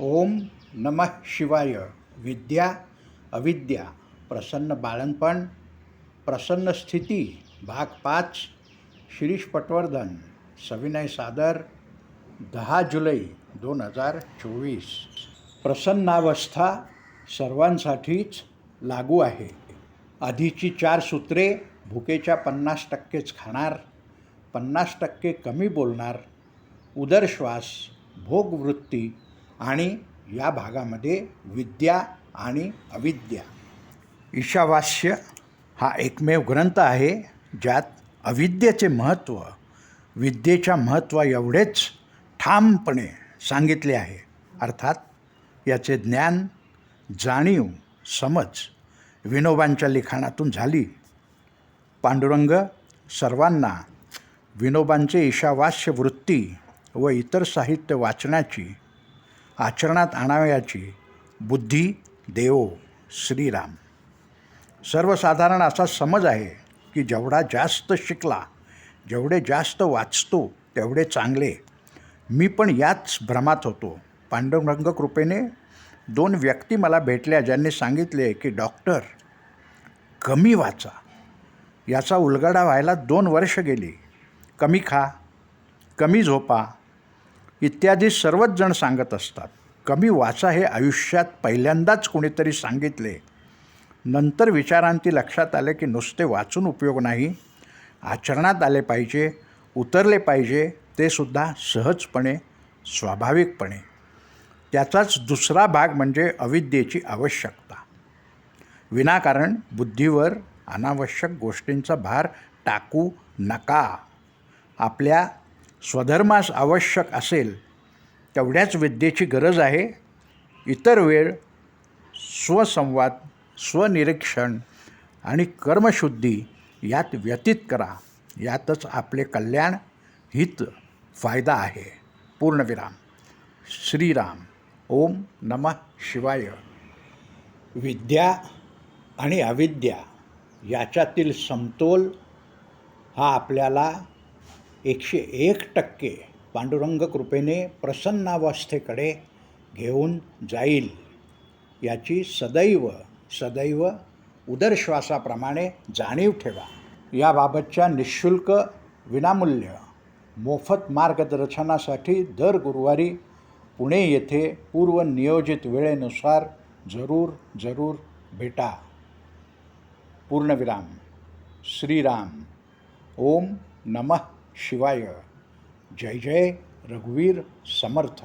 ओम नमः शिवाय. विद्या अविद्या प्रसन्न बाळणपण प्रसन्न स्थिती भाग पाच शिरीष पटवर्धन सविनय सादर दहा जुलै दोन हजार चोवीस. प्रसन्नावस्था सर्वांसाठीच लागू आहे. आधीची चार सूत्रे भुकेच्या पन्नास टक्केच खाणार पन्नास टक्के कमी बोलणार उदरश्वास भोगवृत्ती आणि या भागामध्ये विद्या आणि अविद्या. ईशावास्य हा एकमेव ग्रंथ आहे ज्यात अविद्येचे महत्त्व विद्येच्या महत्त्वा एवढेच ठामपणे सांगितले आहे. अर्थात याचे ज्ञान जाणीव समज विनोबांच्या लिखाणातून झाली. पांडुरंग सर्वांना विनोबांचे ईशावास्य वृत्ती व इतर साहित्य वाचण्याची आचरणात आणावयाची बुद्धी देवो श्रीराम. सर्वसाधारण असा समज आहे की जेवढा जास्त शिकला जेवढे जास्त वाचतो तेवढे चांगले. मी पण याच भ्रमात होतो. पांडुरंग कृपेने दोन व्यक्ती मला भेटल्या ज्यांनी सांगितले की डॉक्टर कमी वाचा. याचा उलगडा व्हायला दोन वर्ष गेली. कमी खा कमी झोपा इत्यादी सर्वच जण सांगत असतात. कमी वाचा हे आयुष्यात पहिल्यांदाच कोणीतरी सांगितले. नंतर विचारांती लक्षात आले की नुसते वाचून उपयोग नाही. आचरणात आले पाहिजे उतरले पाहिजे ते सुद्धा सहजपणे स्वाभाविकपणे. त्याचाच दुसरा भाग म्हणजे अविद्येची आवश्यकता. विनाकारण बुद्धीवर अनावश्यक गोष्टींचा भार टाकू नका. आपल्या स्वधर्मास आवश्यक असेल तेवढ्याच विद्येची गरज आहे. इतर वेळ स्वसंवाद स्वनिरीक्षण आणि कर्मशुद्धी यात व्यतीत करा. यातच आपले कल्याण हित फायदा आहे. पूर्णविराम. श्रीराम. ओम नमः शिवाय. विद्या आणि अविद्या याच्यातील समतोल हा आपल्याला एकशे एक टक्के पांडुरंग कृपेने प्रसन्नावस्थेकडे घेऊन जाईल. याची सदैव सदैव उदरश्वासाप्रमाणे जाणीव ठेवा. याबाबतच्या निशुल्क विनामूल्य मोफत मार्गदर्शनासाठी दर गुरुवारी पुणे येथे पूर्वनियोजित वेळेनुसार जरूर जरूर भेटा. पूर्णविराम. श्रीराम. ओम नमः. शिवाय. जय जय रघुवीर समर्थ.